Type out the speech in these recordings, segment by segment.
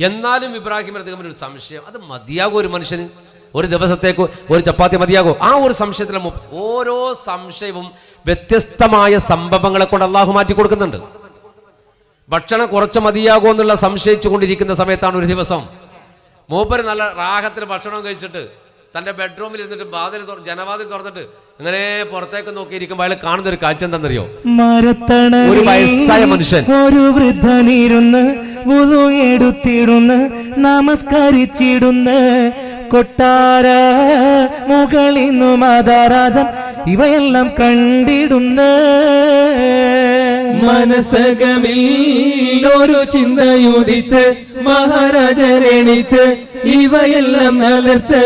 എന്നാലും ഇബ്രാഹിം അദ്ദേഹം ഒരു സംശയം. അത് മതിയാകും ഒരു മനുഷ്യന്? ഒരു ദിവസത്തേക്ക് ഒരു ചപ്പാത്തി മതിയാകും ആ ഒരു സംശയത്തിലെ ഓരോ സംശയവും വ്യത്യസ്തമായ സംഭവങ്ങളെ കൊണ്ട് അള്ളാഹു മാറ്റി കൊടുക്കുന്നുണ്ട്. ഭക്ഷണം കുറച്ച് മതിയാകുമോ എന്നുള്ള സംശയിച്ചു കൊണ്ടിരിക്കുന്ന സമയത്താണ് ഒരു ദിവസം മൂപ്പര് നല്ല റാഹത്തിന് ഭക്ഷണം കഴിച്ചിട്ട് തന്റെ ബെഡ്റൂമിൽ ഇരുന്നിട്ട് വാതിൽ ജനവാതിൽ തുറന്നിട്ട് ഇങ്ങനെ പുറത്തേക്ക് നോക്കിയിരിക്കുമ്പോൾ അയാൾ കാണുന്ന ഒരു കാഴ്ച എന്താണെന്നറിയോ? ഒരു വയസ്സായ മനുഷ്യൻ. ഒരു വൃദ്ധനിരുന്ന് വുളു എടുത്തിടുന്ന് നമസ്കരിച്ചിടുന്ന്. കൊട്ടാര മുകളിന്നു മാതാരാജൻ ഇവയെല്ലാം കണ്ടിടുന്ന്. മനസ്സകമിൽ ഒരു ചിന്തയുദിത്ത് മഹാരാജരെണിത്ത് ഇവയെല്ലാം നലർത്ത്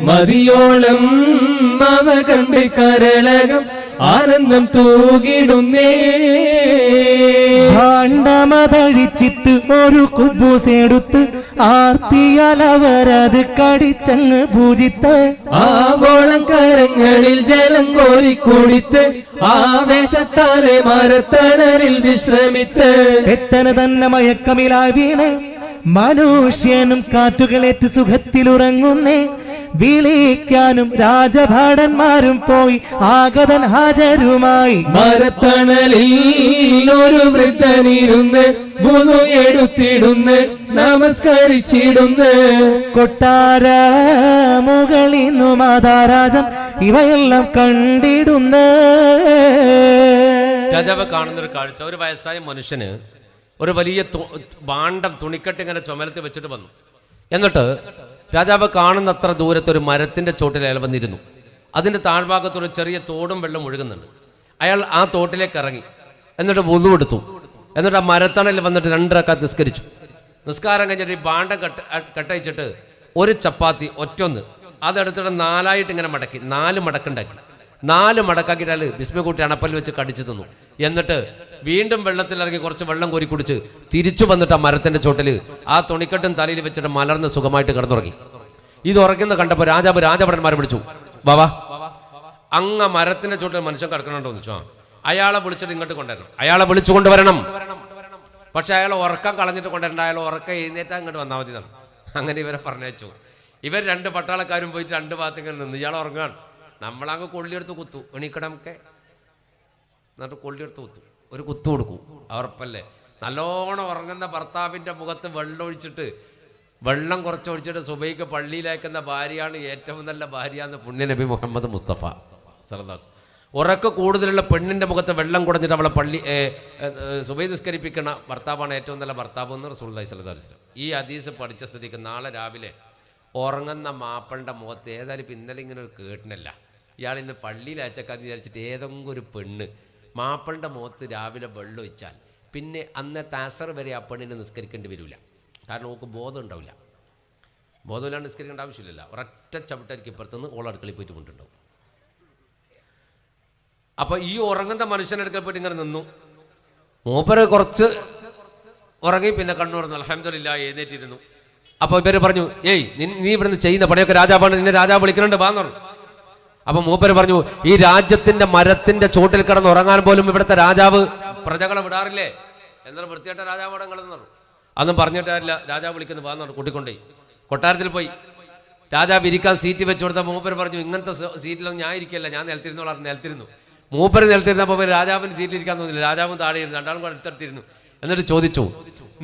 മതിയോളം അവ കണ്ടി കരളകം ആനന്ദം തൂകിടുന്നേ. ഭാണ്ഡമതഴിച്ചിട്ട് ഒരു കുബൂസെടുത്ത് ആർത്തിയാൽ അവരത് കടിച്ചങ്ങ് പൂജിത്ത്. ആവോളം കരങ്ങളിൽ ജലം കോരി കുടിത്ത് ആവേശത്താലെ മരത്തണലിൽ വിശ്രമിത്ത്. പെട്ടന് തന്നെ മയക്കമിലായി വീണ്. മനുഷ്യനും കാറ്റുകളേറ്റ് സുഖത്തിലുറങ്ങുന്നേ. വിളിക്കാനും രാജഭടന്മാരും പോയി ആഗതൻ ഹാജരുമായി. മരത്തണലിൽ ഒരു വൃദ്ധനിരുന്ന് മുതു എടുത്തിടുന്ന് നമസ്കരിച്ചിടുന്ന്. കൊട്ടാര മുകളിന്നു മാതാരാജൻ ഇവയെല്ലാം കണ്ടിടുന്ന്. രാജാവ് കാണുന്ന ഒരു കാഴ്ച ഒരു വയസ്സായ മനുഷ്യന് ഒരു വലിയ ഭാണ്ഡം തുണിക്കെട്ട് ഇങ്ങനെ ചുമലത്ത് വെച്ചിട്ട് വന്നു. എന്നിട്ട് രാജാവ് കാണുന്നത്ര ദൂരത്തൊരു മരത്തിന്റെ ചോട്ടിൽ അയാൾ വന്നിരുന്നു. അതിന്റെ താഴ്ഭാഗത്തൊരു ചെറിയ തോടും വെള്ളം ഒഴുകുന്നുണ്ട്. അയാൾ ആ തോട്ടിലേക്ക് ഇറങ്ങി. എന്നിട്ട് എടുത്തു. എന്നിട്ട് ആ മരത്തണലിൽ വന്നിട്ട് രണ്ടരക്ക നിസ്കരിച്ചു. നിസ്കാരം കഴിഞ്ഞിട്ട് ഈ ഭാണ്ഡം കട്ട് കട്ടയച്ചിട്ട് ഒരു ചപ്പാത്തി ഒറ്റൊന്ന്. അതെടുത്തിട്ട് നാലായിട്ട് ഇങ്ങനെ മടക്കി നാല് മടക്കുണ്ടാക്കി. നാല് മടക്കാക്കിയിട്ട് അയാൾ ബിസ്മിക്കുട്ടി അണപ്പൽ വെച്ച് കടിച്ചു തന്നു. എന്നിട്ട് വീണ്ടും വെള്ളത്തിൽ ഇറങ്ങി കുറച്ച് വെള്ളം കോരി കുടിച്ച് തിരിച്ചു വന്നിട്ട് ആ മരത്തിന്റെ ചോട്ടിൽ ആ തുണിക്കെട്ടും തലയിൽ വെച്ചിട്ട് മലർന്ന് സുഖമായിട്ട് കിടന്നുറങ്ങി. ഇത് ഉറക്കുന്നത് കണ്ടപ്പോൾ രാജാവ് രാജഭടന്മാരെ വിളിച്ചു. വാവാ. അങ്ങ മരത്തിന്റെ ചോട്ടിൽ മനുഷ്യൻ കിടക്കണുണ്ടോ എന്ന് അയാളെ വിളിച്ചിട്ട് ഇങ്ങോട്ട് കൊണ്ടുവരണം. അയാളെ വിളിച്ചു കൊണ്ടുവരണം. പക്ഷെ അയാൾ ഉറക്കം കളഞ്ഞിട്ട് കൊണ്ടുവരണ്ട. അയാൾ ഉറക്കം എഴുന്നേറ്റാ ഇങ്ങോട്ട് വന്നാൽ മതി അങ്ങനെ ഇവരെ പറഞ്ഞയച്ചു. ഇവർ രണ്ട് പട്ടാളക്കാരും പോയിട്ട് രണ്ട് ഭാഗത്ത് ഇങ്ങനെ നിന്ന് ഇയാൾ ഉറങ്ങുകയാണ്. നമ്മളങ്ങ് കൊള്ളിയെടുത്ത് കുത്തു. എണീക്കടമൊക്കെ എന്നിട്ട് കൊള്ളിയെടുത്ത് കുത്തു. ഒരു കുത്തു കൊടുക്കും. അവർപ്പല്ലേ നല്ലോണം ഉറങ്ങുന്ന ഭർത്താവിന്റെ മുഖത്ത് വെള്ളം ഒഴിച്ചിട്ട് വെള്ളം കുറച്ചൊഴിച്ചിട്ട് സുബൈക്ക് പള്ളിയിലേക്കുന്ന ഭാര്യയാണ് ഏറ്റവും നല്ല ഭാര്യ എന്ന് പുണ്യ നബി മുഹമ്മദ് മുസ്തഫ സലദാസ് ഉറക്ക കൂടുതലുള്ള പെണ്ണിന്റെ മുഖത്ത് വെള്ളം കുടഞ്ഞിട്ട് അവളെ പള്ളി സുബൈ നിസ്കരിപ്പിക്കുന്ന ഭർത്താവാണ് ഏറ്റവും നല്ല ഭർത്താവ് എന്ന് റസൂള്ളി സലദാസ് ഈ ഹദീസ് പഠിച്ച സ്ഥിതിക്ക് നാളെ രാവിലെ ഉറങ്ങുന്ന മാപ്പളുടെ മുഖത്ത് ഏതായാലും ഇപ്പം ഇന്നലെ ഇങ്ങനെ ഒരു കേട്ടിനല്ല. ഇയാൾ ഇന്ന് പള്ളിയിൽ അയച്ചക്കാന്ന് വിചാരിച്ചിട്ട് ഏതെങ്കിലും ഒരു പെണ്ണ് മാപ്പളുടെ മുഖത്ത് രാവിലെ വെള്ളം ഒഴിച്ചാൽ പിന്നെ അന്നത്തെ അസർ വരെ ആ പെണ്ണിനെ നിസ്കരിക്കേണ്ടി വരില്ല കാരണം ഓക്ക് ബോധം ഉണ്ടാവില്ല. ബോധമില്ലാണ്ട് നിസ്കരിക്കേണ്ട ആവശ്യമില്ലല്ല. ഒരൊറ്റ ചവിട്ടായിരിക്കും ഇപ്പുറത്തുനിന്ന് ഓൾ അടുക്കളയിൽ പോയിട്ട് കൊണ്ടുണ്ടാവും അപ്പോൾ ഈ ഉറങ്ങുന്ന മനുഷ്യന്റെ അടുക്കൽ പോയിട്ട് ഇങ്ങനെ നിന്നു. മൂപ്പര് കുറച്ച് ഉറങ്ങി പിന്നെ കണ്ണു തുറന്നു. അലഹമില്ല എഴുന്നേറ്റിരുന്നു. അപ്പോൾ ഇവർ പറഞ്ഞു ഏയ് നീ ഇവിടുന്ന് ചെയ്യുന്ന പണിയൊക്കെ രാജാവാണ്. നിന്നെ രാജാവ് വിളിക്കുന്നുണ്ട് വാന്ന് അപ്പൊ മൂപ്പര് പറഞ്ഞു ഈ രാജ്യത്തിന്റെ മരത്തിന്റെ ചോട്ടിൽ കിടന്ന് ഉറങ്ങാൻ പോലും ഇവിടുത്തെ രാജാവ് പ്രജകളെ വിടാറില്ലേ? എന്നാൽ വൃത്തിയായിട്ട രാജാവ് അവിടെ നിങ്ങളെന്ന് പറഞ്ഞു അതൊന്നും പറഞ്ഞിട്ടില്ല രാജാവ് വിളിക്കുന്നു വാന്ന് പറഞ്ഞു കൂട്ടിക്കൊണ്ടേ കൊട്ടാരത്തിൽ പോയി. രാജാവ് ഇരിക്കാൻ സീറ്റ് വെച്ച് കൊടുത്ത മൂപ്പർ പറഞ്ഞു ഇങ്ങനത്തെ സീറ്റിലൊന്നും ഞാൻ ഇരിക്കില്ല ഞാൻ നിലത്തിരുന്നോളാം നിലത്തിരുന്നു. മൂപ്പർ നിലത്തിരുന്നപ്പോൾ രാജാവിന് സീറ്റിലിരിക്കാൻ തോന്നില്ല രാജാവും താഴെ ഇരുന്നു രണ്ടാളും കൂടെ അടുത്തടുത്തിരുന്നു. എന്നിട്ട് ചോദിച്ചു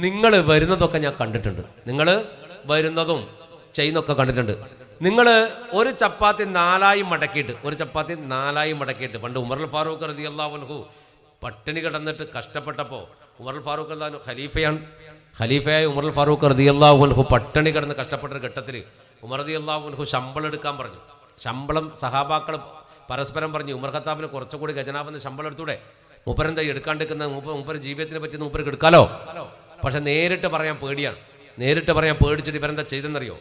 നിങ്ങൾ വരുന്നതൊക്കെ ഞാൻ കണ്ടിട്ടുണ്ട്. നിങ്ങൾ വരുന്നതും ചെയ്യുന്നതൊക്കെ കണ്ടിട്ടുണ്ട്. നിങ്ങൾ ഒരു ചപ്പാത്തി നാലായി മടക്കിയിട്ട് ഒരു ചപ്പാത്തി നാലായി മടക്കിയിട്ട് പണ്ട് ഉമർ ഫാറൂഖ് റതി അള്ളാഹുൻഹു പട്ടിണി കിടന്നിട്ട് കഷ്ടപ്പെട്ടപ്പോൾ ഉമർ ഫാറൂഖ് അള്ളാഹു ഖലീഫയാണ്. ഖലീഫയായ ഉമർ ഫാറൂഖ് റതി അള്ളാഹുൻഹു പട്ടിണി കിടന്ന് കഷ്ടപ്പെട്ട ഘട്ടത്തിൽ ഉമർ റതി അള്ളാഹുൻഹു ശമ്പളം എടുക്കാൻ പറഞ്ഞു. ശമ്പളം സഹാബാക്കൾ പരസ്പരം പറഞ്ഞു ഉമർ ഖത്താബിന് കുറച്ചുകൂടി ഖജനാബിന് ശമ്പളം എടുത്തൂടെ? മൂപ്പരെന്താ എടുക്കാണ്ടിരിക്കുന്ന? മൂപ്പർ മൂപ്പർ ജീവിതത്തിനെ പറ്റി മൂപ്പർക്ക് എടുക്കാലോ പക്ഷെ നേരിട്ട് പറയാൻ പേടിയാണ്. നേരിട്ട് പറയാൻ പേടിച്ചിട്ട് ഇവരെന്താ ചെയ്തെന്നറിയോ?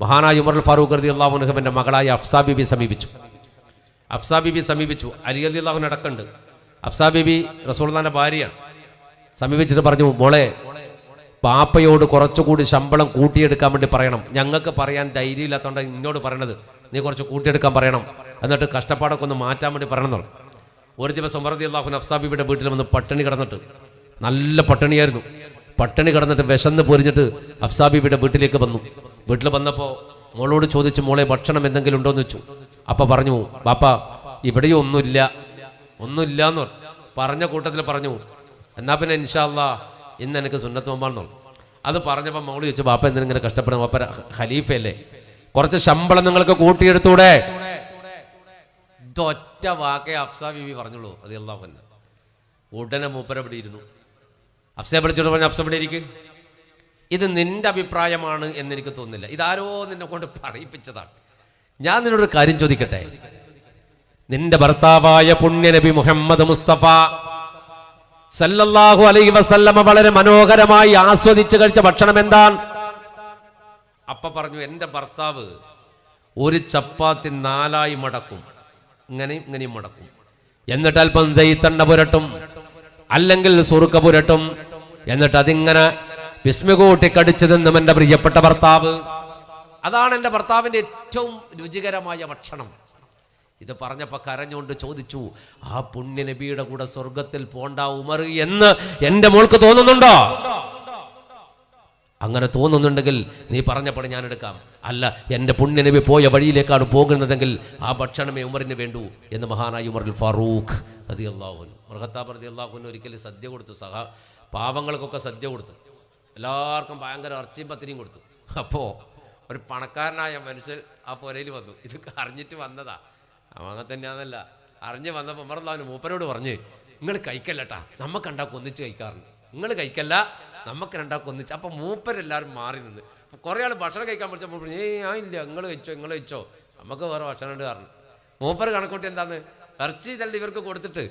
മഹാനായ ഉമർ ഫാറൂഖ് റതി അള്ളാഹുനഹബിന്റെ മകളായ അഫ്സാബിബി സമീപിച്ചു. അഫ്സാബിബി സമീപിച്ചു. അലി അലി അള്ളാഹുൻ അടക്കമുണ്ട്. അഫ്സാ ബിബി റസൂൽദാന്റെ ഭാര്യയാണ്. സമീപിച്ചിട്ട് പറഞ്ഞു മോളെ പാപ്പയോട് കുറച്ചുകൂടി ശമ്പളം കൂട്ടിയെടുക്കാൻ വേണ്ടി പറയണം. ഞങ്ങൾക്ക് പറയാൻ ധൈര്യമില്ലാത്തതുകൊണ്ട് ഇന്നോട് പറയണത്. നീ കുറച്ച് കൂട്ടിയെടുക്കാൻ പറയണം. എന്നിട്ട് കഷ്ടപ്പാടൊക്കെ ഒന്ന് മാറ്റാൻ വേണ്ടി പറയണം എന്ന് പറഞ്ഞു. ഒരു ദിവസം വെറുതെ അള്ളാഹു അഫ്സാ ബിബിയുടെ വീട്ടിൽ വന്ന് പട്ടിണി കിടന്നിട്ട് നല്ല പട്ടിണിയായിരുന്നു. പട്ടിണി കിടന്നിട്ട് വിശന്ന് പൊരിഞ്ഞിട്ട് അഫ്സാ ബിബിയുടെ വീട്ടിലേക്ക് വന്നു. വീട്ടിൽ വന്നപ്പോൾ മോളോട് ചോദിച്ചു മോളെ ഭക്ഷണം എന്തെങ്കിലും ഉണ്ടോ എന്ന് വെച്ചു അപ്പൊ പറഞ്ഞു ബാപ്പ ഇവിടെയും ഒന്നുമില്ല. ഒന്നുമില്ല എന്ന് പറഞ്ഞു. പറഞ്ഞ കൂട്ടത്തിൽ പറഞ്ഞു. എന്നാ പിന്നെ ഇൻഷാല്ല ഇന്ന് എനിക്ക് സുന്നത്ത് നോമ്പാണെന്നു അത് പറഞ്ഞപ്പോൾ മോൾ ചോദിച്ചു ബാപ്പ എന്തിനും ഇങ്ങനെ കഷ്ടപ്പെടും ബാപ്പ ഖലീഫയല്ലേ? കുറച്ച് ശമ്പളം നിങ്ങൾക്ക് കൂട്ടിയെടുത്തൂടെ? ഇതൊറ്റ വാക്കേ അഫ്സ ബിബി പറഞ്ഞുള്ളൂ അത് അള്ളാഹു പിന്നെ ഉടനെ മൂപ്പര ഇവിടെ ഇരുന്നു. അഫ്സയെ വിളിച്ചിട്ട് പറഞ്ഞു അഫ്സ ഇവിടെ ഇരിക്കും? ഇത് നിന്റെ അഭിപ്രായമാണ് എന്നെനിക്ക് തോന്നുന്നില്ല. ഇതാരോ നിന്നെ കൊണ്ട് പറയിപ്പിച്ചതാണ്. ഞാൻ നിന്നോട് കാര്യം ചോദിക്കട്ടെ? നിന്റെ ഭർത്താവായ പുണ്യനബി മുഹമ്മദ് മുസ്തഫ സല്ലല്ലാഹു അലൈഹി വസല്ലമ വളരെ മനോഹരമായി ആസ്വദിച്ചു കഴിച്ച ഭക്ഷണം എന്താണ്? അപ്പ പറഞ്ഞു എന്റെ ഭർത്താവ് ഒരു ചപ്പാത്തി നാലായി മടക്കും. ഇങ്ങനെ ഇങ്ങനെയും മടക്കും. എന്നിട്ട് അല്പം ജയിത്തണ്ട പുരട്ടും അല്ലെങ്കിൽ സുറുക്ക പുരട്ടും. എന്നിട്ട് അതിങ്ങനെ വിസ്മികൂട്ടി കടിച്ചു തിന്നും എന്റെ പ്രിയപ്പെട്ട ഭർത്താവ്. അതാണ് എന്റെ ഭർത്താവിന്റെ ഏറ്റവും രുചികരമായ ഭക്ഷണം. ഇത് പറഞ്ഞപ്പോൾ കരഞ്ഞുകൊണ്ട് ചോദിച്ചു ആ പുണ്യ നബിയുടെ കൂടെ സ്വർഗത്തിൽ പോണ്ട ഉമർ എന്ന് എന്റെ മോൾക്ക് തോന്നുന്നുണ്ടോ? അങ്ങനെ തോന്നുന്നുണ്ടെങ്കിൽ നീ പറഞ്ഞപ്പോൾ ഞാൻ എടുക്കാം. അല്ല എന്റെ പുണ്യനബി പോയ വഴിയിലേക്കാണ് പോകുന്നതെങ്കിൽ ആ ഭക്ഷണമേ ഉമറിന് വേണ്ടൂ എന്ന് മഹാനായി ഉമറിൽ ഫാറൂഖ് അതി അള്ളാഹുൻ മൃഹത്താബ് അതി അള്ളാഹുൻ ഒരിക്കലും സദ്യ കൊടുത്തു. സഹ പാവങ്ങൾക്കൊക്കെ സദ്യ കൊടുത്തു. എല്ലാവർക്കും ഭയങ്കര ഇറച്ചിയും പത്തിരിയും കൊടുത്തു. അപ്പോൾ ഒരു പണക്കാരനായ മനുഷ്യൻ ആ പുരയിൽ വന്നു. ഇത് അറിഞ്ഞിട്ട് വന്നതാ. അവൻ അങ്ങനെ തന്നെയാണെന്നല്ല അറിഞ്ഞ് വന്നപ്പോൾ ഉമർലാവിന് മൂപ്പരോട് പറഞ്ഞ് നിങ്ങൾ കഴിക്കല്ലട്ടാ നമുക്ക് ഉണ്ടാക്കും ഒന്നിച്ച് കഴിക്കാറുണ്ട്. നിങ്ങൾ കഴിക്കല്ല നമുക്ക് രണ്ടാക്കും ഒന്നിച്ച്. അപ്പം മൂപ്പരെല്ലാവരും മാറി നിന്ന്. കുറേ ആൾ ഭക്ഷണം കഴിക്കാൻ പഠിച്ചപ്പോൾ പറഞ്ഞു ഏയ് ആ ഇല്ല നിങ്ങൾ കഴിച്ചോ നിങ്ങൾ കഴിച്ചോ. നമുക്ക് വേറെ ഭക്ഷണം ഉണ്ട് കാരണം മൂപ്പർ കണക്കൂട്ടി എന്താന്ന്? ഇറച്ചി തന്നെ ഇവർക്ക് കൊടുത്തിട്ട്.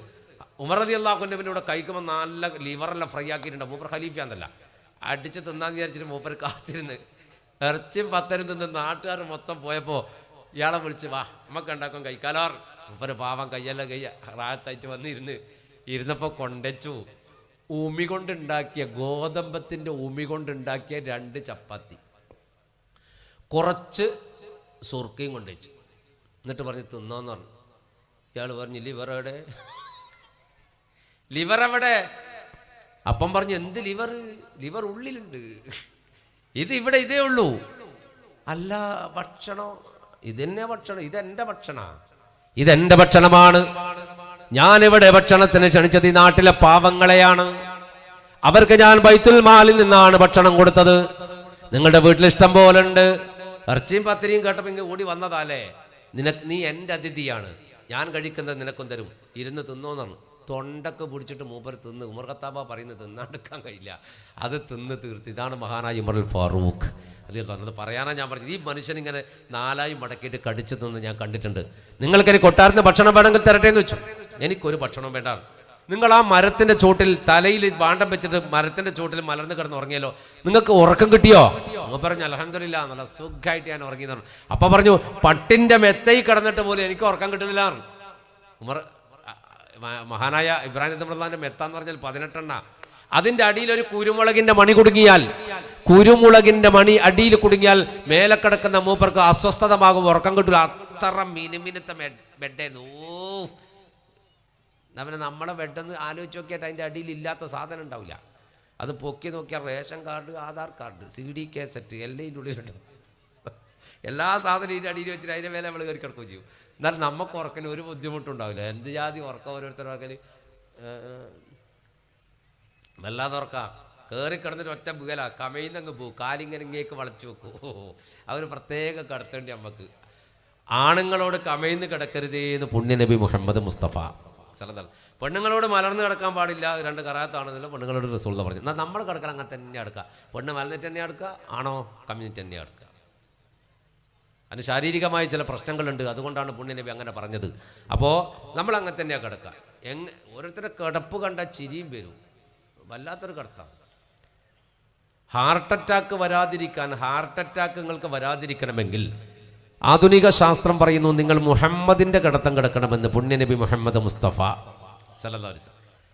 ഉമർ റതി അള്ളാഹുന്റെ പിന്നെ ഇവിടെ കഴിക്കുമ്പോൾ നല്ല ലിവറെല്ലാം ഫ്രൈ ആക്കിയിട്ടുണ്ട്. മൂപ്പർ ഖലീഫാന്നല്ല അടിച്ച് തിന്നാന്ന് വിചാരിച്ചിട്ട് മൂപ്പർ കാത്തിരുന്ന്. ഇറച്ചിയും പത്തരും തിന്ന് നാട്ടുകാർ മൊത്തം പോയപ്പോൾ ഇയാളെ വിളിച്ച് വാ നമുക്ക് ഉണ്ടാക്കും കഴിക്കാലോ. മൂപ്പര് പാവം കയ്യെല്ലാം കയ്യ റാത്തായിട്ട് വന്നിരുന്ന്. ഇരുന്നപ്പോൾ കൊണ്ടച്ചു. ഉമി കൊണ്ടുണ്ടാക്കിയ ഗോതമ്പത്തിന്റെ ഉമി കൊണ്ടുണ്ടാക്കിയ രണ്ട് ചപ്പാത്തി. കുറച്ച് സുർക്കയും കൊണ്ടുവച്ചു. എന്നിട്ട് പറഞ്ഞ് തിന്നോന്ന് പറഞ്ഞു. ഇയാൾ പറഞ്ഞു ലിവർ എവിടെ? ലിവർ എവിടെ? അപ്പം പറഞ്ഞു എന്ത് ലിവർ? ലിവർ ഉള്ളിലുണ്ട്. ഇത് ഇവിടെ ഇതേ ഉള്ളൂ. അല്ല ഭക്ഷണം ഇതെന്നെ ഭക്ഷണം ഇതെന്റെ ഭക്ഷണ. ഇതെന്റെ ഭക്ഷണമാണ്. ഞാനിവിടെ ഭക്ഷണത്തിന് ക്ഷണിച്ചത് ഈ നാട്ടിലെ പാവങ്ങളെയാണ്. അവർക്ക് ഞാൻ ബൈത്തുൽ മാലിൽ നിന്നാണ് ഭക്ഷണം കൊടുത്തത്. നിങ്ങളുടെ വീട്ടിൽ ഇഷ്ടം പോലെ ഉണ്ട് ഇറച്ചിയും പത്തിരിയും കേട്ടപ്പോൾ ഓടി വന്നതാലേ നിനക്ക് നീ എന്റെ അതിഥിയാണ്. ഞാൻ കഴിക്കുന്നത് നിനക്കും തരും. ഇരുന്ന് തിന്നോന്നാണ് തൊണ്ടൊക്കെ പിടിച്ചിട്ട് മൂപ്പർ തിന്ന്. ഉമർ ഖത്താബ പറയുന്നത് തിന്നാണ്ടെടുക്കാൻ കഴിയില്ല. അത് തിന്ന് തീർത്ത്. ഇതാണ് മഹാനായ ഉമറുൽ ഫാറൂഖ് അത് തന്നത് പറയാനാണ് ഞാൻ പറഞ്ഞത്. ഈ മനുഷ്യൻ ഇങ്ങനെ നാലായി മടക്കിയിട്ട് കടിച്ചു തിന്ന് ഞാൻ കണ്ടിട്ടുണ്ട്. നിങ്ങൾക്കൊരു കൊട്ടാരത്തിന് ഭക്ഷണം വേണമെങ്കിൽ തരട്ടെ എന്ന് വെച്ചു. എനിക്കൊരു ഭക്ഷണം വേണ്ട. നിങ്ങൾ ആ മരത്തിന്റെ ചോട്ടിൽ തലയിൽ വാണ്ടം വെച്ചിട്ട് മരത്തിന്റെ ചോട്ടിൽ മലർന്ന് കിടന്ന് ഉറങ്ങിയല്ലോ. നിങ്ങൾക്ക് ഉറക്കം കിട്ടിയോ? അങ്ങ് പറഞ്ഞു അലഹമില്ല നല്ല സുഖമായിട്ട് ഞാൻ ഉറങ്ങിയതാണ് അപ്പൊ പറഞ്ഞു പട്ടിന്റെ മെത്തയിൽ കിടന്നിട്ട് പോലും എനിക്ക് ഉറക്കം കിട്ടുന്നില്ല ഉമർ മഹാനായ ഇബ്രാഹിം തമ്പ്രദാന്റെ മെത്ത എന്ന് പറഞ്ഞാൽ പതിനെട്ടെണ്ണ. അതിന്റെ അടിയിൽ ഒരു കുരുമുളകിന്റെ മണി കുടുങ്ങിയാൽ കുരുമുളകിന്റെ മണി അടിയിൽ കുടുങ്ങിയാൽ മേലെ കിടക്കുന്ന മൂപ്പർക്ക് അസ്വസ്ഥതമാകും ഉറക്കം കിട്ടില്ല അത്ര മിനുമിനുത്ത ബെഡായിരുന്നു ഓ അവനെ നമ്മളെ ബെഡെന്ന് ആലോചിച്ച് നോക്കിയിട്ട് അതിന്റെ അടിയിൽ ഇല്ലാത്ത സാധനം ഉണ്ടാവില്ല. അത് പൊക്കി നോക്കിയാൽ ration card Aadhaar card C D set എല്ലാം ഇതിന്റെ ഉള്ളിലുണ്ട്. എല്ലാ സാധനവും ഇതിന്റെ അടിയിൽ വെച്ചിട്ട് അതിന്റെ മേലെ നമ്മൾ കയറി കിടക്കുകയും ചെയ്യും. എന്നാൽ നമുക്ക് ഉറക്കന് ഒരു ബുദ്ധിമുട്ടുണ്ടാവില്ല. എന്ത് ജാതി ഉറക്കം ഓരോരുത്തർ ഉറക്കൽ വല്ലാതെ ഉറക്കാം. കയറി കിടന്നിട്ട് ഒറ്റ ബുകല കമയിന്നങ്ങ് പോകും കാലിങ്ങനെ ഇങ്ങേക്ക് വളച്ചു വെക്കും. അവർ പ്രത്യേക കടത്തേണ്ടി നമുക്ക് ആണുങ്ങളോട് കമയിന്ന് കിടക്കരുതേ എന്ന് പുണ്യനബി മുഹമ്മദ് മുസ്തഫ സലതൽ പെണ്ണുങ്ങളോട് മലർന്ന് കിടക്കാൻ പാടില്ല. രണ്ട് കറാത്താണെന്നല്ലോ പെണ്ണുങ്ങളോട് റസൂൾ പറഞ്ഞു എന്നാൽ നമ്മൾ കിടക്കാൻ അങ്ങനെ തന്നെ അടുക്കുക പെണ്ണ് മലർന്നിട്ട് തന്നെ അടുക്കുക ആണോ? കമ്മ്യൂണിറ്റി തന്നെ എടുക്കുക അതിന് ശാരീരികമായ ചില പ്രശ്നങ്ങളുണ്ട്. അതുകൊണ്ടാണ് പുണ്യനബി അങ്ങനെ പറഞ്ഞത്. അപ്പോൾ നമ്മൾ അങ്ങനെ തന്നെയാണ് കിടക്കുക എങ് ഓരോരുത്തരുടെ കിടപ്പ് കണ്ട ചിരിയും വരും. വല്ലാത്തൊരു കിടത്താണ് ഹാർട്ട് അറ്റാക്ക് വരാതിരിക്കാൻ ഹാർട്ട് അറ്റാക്ക് നിങ്ങൾക്ക് വരാതിരിക്കണമെങ്കിൽ ആധുനിക ശാസ്ത്രം പറയുന്നു നിങ്ങൾ മുഹമ്മദിന്റെ കിടത്തം കിടക്കണമെന്ന് പുണ്യനബി മുഹമ്മദ് മുസ്തഫ സലി.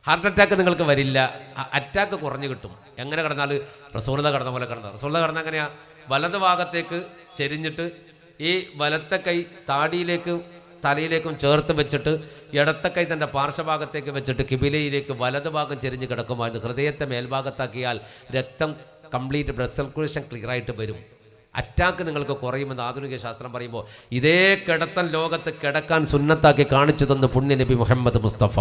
ഹാർട്ട് അറ്റാക്ക് നിങ്ങൾക്ക് വരില്ല. അറ്റാക്ക് കുറഞ്ഞു കിട്ടും. എങ്ങനെ കിടന്നാൽ റസൂലത കിടന്ന പോലെ കിടന്നത് റസൂലത കിടന്ന എങ്ങനെയാ? വലത് ഭാഗത്തേക്ക് ചെരിഞ്ഞിട്ട് ഈ വലത്തെ കൈ താടിയിലേക്കും തലയിലേക്കും ചേർത്ത് വെച്ചിട്ട് ഇടത്തെ കൈ തന്റെ പാർശ്വഭാഗത്തേക്ക് വെച്ചിട്ട് കിബിലയിലേക്ക് വലത് ഭാഗം ചെരിഞ്ഞ് കിടക്കുമായിരുന്നു ഹൃദയത്തെ മേൽഭാഗത്താക്കിയാൽ രക്തം കംപ്ലീറ്റ് ബ്ലഡ് സർക്കുലേഷൻ ക്ലിയറായിട്ട് വരും. അറ്റാക്ക് നിങ്ങൾക്ക് കുറയുമെന്ന് ആധുനിക ശാസ്ത്രം പറയുമ്പോൾ ഇതേ കിടത്തൽ ലോകത്ത് കിടക്കാൻ സുന്നത്താക്കി കാണിച്ചു തന്നു പുണ്യ നബി മുഹമ്മദ് മുസ്തഫ.